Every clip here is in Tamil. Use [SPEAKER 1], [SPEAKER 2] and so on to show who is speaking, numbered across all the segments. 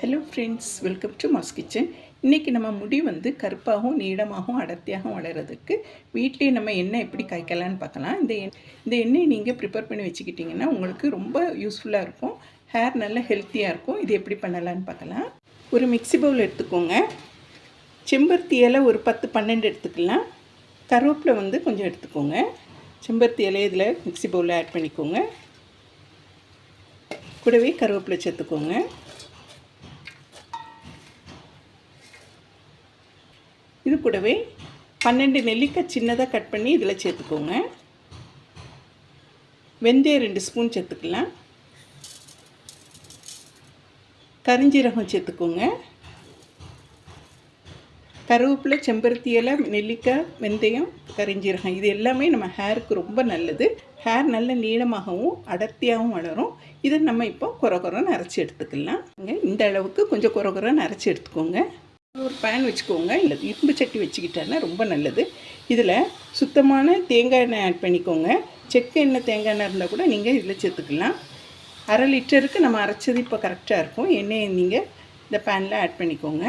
[SPEAKER 1] Hello friends welcome to mass kitchen இன்றைக்கி நம்ம முடி வந்து கருப்பாகவும் நீளமாகவும் அடர்த்தியாகவும் வளர்கிறதுக்கு வீட்டிலேயே நம்ம எண்ணெய் எப்படி காய்க்கலான்னு பார்க்கலாம். இந்த எண் இந்த எண்ணெயை நீங்கள் ப்ரிப்பேர் பண்ணி வச்சுக்கிட்டிங்கன்னா உங்களுக்கு ரொம்ப யூஸ்ஃபுல்லாக இருக்கும். ஹேர் நல்ல ஹெல்த்தியாக இருக்கும். இது எப்படி பண்ணலான்னு பார்க்கலாம். ஒரு மிக்ஸி பவுல் எடுத்துக்கோங்க. செம்பருத்தி இலை ஒரு பத்து பன்னெண்டு எடுத்துக்கலாம். கருவேப்பிலை வந்து கொஞ்சம் எடுத்துக்கோங்க. செம்பருத்தி இலை இதில் மிக்ஸி பவுலில் ஆட் பண்ணிக்கோங்க. கூடவே கருவேப்பிலை சேர்த்துக்கோங்க. இது கூடவே பன்னெண்டு நெல்லிக்காய் சின்னதாக கட் பண்ணி இதில் சேர்த்துக்கோங்க. வெந்தயம் ரெண்டு ஸ்பூன் சேர்த்துக்கலாம். கரிஞ்சீரகம் சேர்த்துக்கோங்க. கருவேப்பிலை செம்பருத்தி இலை நெல்லிக்காய் வெந்தயம் கரிஞ்சீரகம் இது எல்லாமே நம்ம ஹேருக்கு ரொம்ப நல்லது. ஹேர் நல்ல நீளமாகவும் அடர்த்தியாகவும் வளரும். இதை நம்ம இப்போ குறை குறைன்னு அரைச்சி எடுத்துக்கலாம். இந்த அளவுக்கு கொஞ்சம் குறை குறைன்னு அரைச்சி எடுத்துக்கோங்க. ஒரு பேன் வச்சுக்கோங்க. இல்லை இரும்பு சட்டி வச்சுக்கிட்டேன்னா ரொம்ப நல்லது. இதில் சுத்தமான தேங்காய் எண்ணெய் ஆட் பண்ணிக்கோங்க. செக்கு எண்ணெய் தேங்காய் எண்ணெய் இருந்தால் கூட நீங்கள் இதில் சேர்த்துக்கலாம். அரை லிட்டருக்கு நம்ம அரைச்சது இப்போ கரெக்டாக இருக்கும். எண்ணெயை நீங்கள் இந்த பேனில் ஆட் பண்ணிக்கோங்க.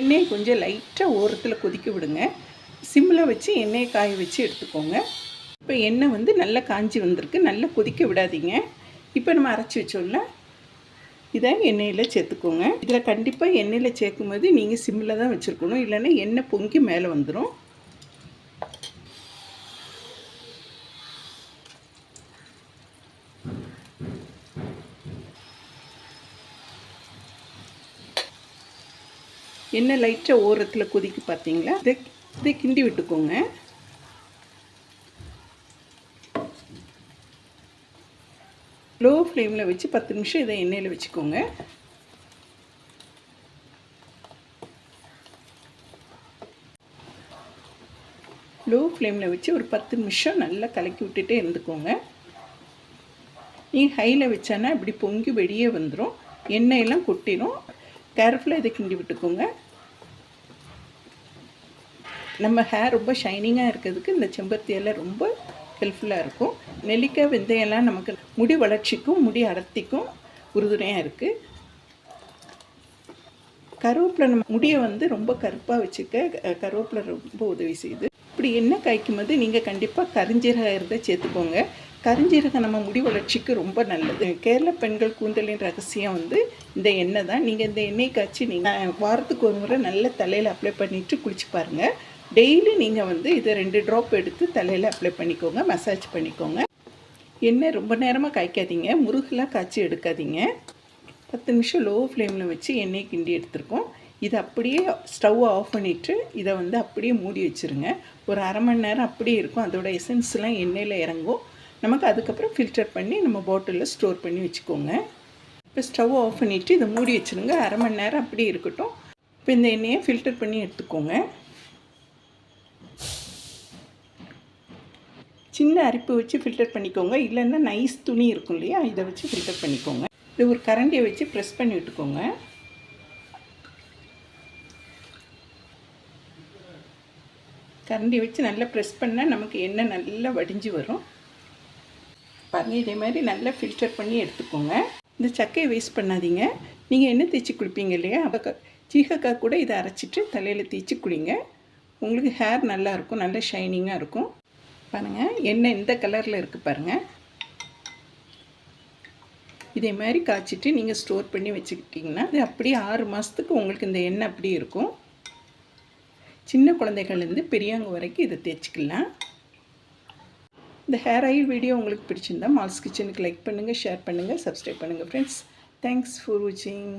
[SPEAKER 1] எண்ணெயை கொஞ்சம் லைட்டாக ஓரத்தில் கொதிக்க விடுங்க. சிம்மில் வச்சு எண்ணெயை காய வச்சு எடுத்துக்கோங்க. இப்போ எண்ணெய் வந்து நல்லா காஞ்சி வந்திருக்கு. நல்லா கொதிக்க விடாதீங்க. இப்போ நம்ம அரைச்சி வச்சோம்ல இதை எண்ணெயில் சேர்த்துக்கோங்க. இதில் கண்டிப்பாக எண்ணெயில் சேர்க்கும்போது நீங்கள் சிம்மில் தான் வச்சுருக்கணும். இல்லைன்னா எண்ணெய் பொங்கி மேலே வந்துடும் எண்ணெய் லைட்டாக ஓரத்தில் கொதிக்கு பார்த்தீங்களா இதை இதை கிண்டி விட்டுக்கோங்க. லோ ஃப்ளேமில் வச்சு பத்து நிமிஷம் இதை எண்ணெயில் வச்சுக்கோங்க. லோ ஃப்ளேமில் வச்சு ஒரு பத்து நிமிஷம் நல்லா கலக்கி விட்டுட்டே இருந்துக்கோங்க. நீங்கள் ஹையில் வச்சானா இப்படி பொங்கி வெளியே வந்துடும் எண்ணெயெல்லாம் கொட்டிடும் கேர்ஃபுல்லாக இதை கிண்டி விட்டுக்கோங்க. நம்ம ஹேர் ரொம்ப ஷைனிங்காக இருக்கிறதுக்கு இந்த செம்பருத்தி எல்லாம் ரொம்ப ஹெல்ப்ஃபுல்லாக இருக்கும். நெல்லிக்காய் வெந்தயம்லாம் நமக்கு முடி வளர்ச்சிக்கும் முடி அடர்த்திக்கும் உறுதுணையாக இருக்குது கருவேப்பிலை நம்ம முடியை வந்து ரொம்ப கருப்பாக வச்சுக்க கருவேப்பிலை ரொம்ப உதவி செய்யுது. இப்படி எண்ணெய் காய்க்கும் போது நீங்கள் கண்டிப்பாக கரிஞ்சீரகம் இருந்தால் சேர்த்துக்கோங்க. கரிஞ்சீரகம் நம்ம முடி வளர்ச்சிக்கு ரொம்ப நல்லது. கேரள பெண்கள் கூந்தலின் ரகசியம் வந்து இந்த எண்ணெய் தான். நீங்கள் இந்த எண்ணெய் காய்ச்சி நீங்கள் வாரத்துக்கு ஒரு முறை நல்ல தலையில் அப்ளை பண்ணிவிட்டு குளிச்சு பாருங்கள் டெய்லி நீங்கள் வந்து இதை ரெண்டு ட்ராப் எடுத்து தலையில் அப்ளை பண்ணிக்கோங்க மசாஜ் பண்ணிக்கோங்க. எண்ணெய் ரொம்ப நேரமாக காய்க்காதீங்க. முருகெலாம் காய்ச்சி எடுக்காதீங்க. பத்து நிமிஷம் லோ ஃப்ளேமில் வச்சு எண்ணெய் கிண்டி எடுத்துருக்கோம். இதை அப்படியே ஸ்டவ் ஆஃப் பண்ணிவிட்டு இதை வந்து அப்படியே மூடி வச்சுருங்க. ஒரு அரை மணி நேரம் அப்படியே இருக்கும். அதோட எசன்ஸ்லாம் எண்ணெயில் இறங்கும். நமக்கு அதுக்கப்புறம் ஃபில்டர் பண்ணி நம்ம பாட்டிலில் ஸ்டோர் பண்ணி வச்சுக்கோங்க. இப்போ ஸ்டவ் ஆஃப் பண்ணிவிட்டு இதை மூடி வச்சுருங்க. அரை மணி நேரம் அப்படியே இருக்கட்டும். இப்போ இந்த எண்ணெயை ஃபில்டர் பண்ணி எடுத்துக்கோங்க. சின்ன அரிப்பு வச்சு ஃபில்டர் பண்ணிக்கோங்க. இல்லைன்னா நைஸ் துணி இருக்கும் இல்லையா? இதை வச்சு ஃபில்டர் பண்ணிக்கோங்க. இது ஒரு கரண்டியை வச்சு ப்ரெஸ் பண்ணி விட்டுக்கோங்க. கரண்டி வச்சு நல்லா ப்ரெஸ் பண்ணால் நமக்கு எண்ணெய் நல்லா வடிஞ்சு வரும். பாருங்கள் இதே மாதிரி நல்லா ஃபில்டர் பண்ணி எடுத்துக்கோங்க. இந்த சக்கையை வேஸ்ட் பண்ணாதீங்க. நீங்கள் என்ன தேய்ச்சி குளிப்பீங்க இல்லையா? அப்போ சீகக்காய் கூட இதை அரைச்சிட்டு தலையில் தேய்ச்சி குளிங்க. உங்களுக்கு ஹேர் நல்லாயிருக்கும் நல்ல ஷைனிங்காக இருக்கும். பாருங்கள் எண்ணெய் இந்த கலரில் இருக்குது பாருங்கள் இதே மாதிரி காய்ச்சிட்டு நீங்கள் ஸ்டோர் பண்ணி வச்சுக்கிட்டிங்கன்னா அது அப்படியே ஆறு மாதத்துக்கு உங்களுக்கு இந்த எண்ணெய் அப்படியே இருக்கும். சின்ன குழந்தைகள்லேருந்து பெரியவங்க வரைக்கும் இதை தேய்ச்சிக்கலாம். இந்த ஹேர் ஆயில் வீடியோ உங்களுக்கு பிடிச்சிருந்தா மால்ஸ் கிச்சனுக்கு லைக் பண்ணுங்கள் ஷேர் பண்ணுங்கள் சப்ஸ்கிரைப் பண்ணுங்கள் ஃப்ரெண்ட்ஸ் தேங்க்ஸ் ஃபார் வாட்சிங்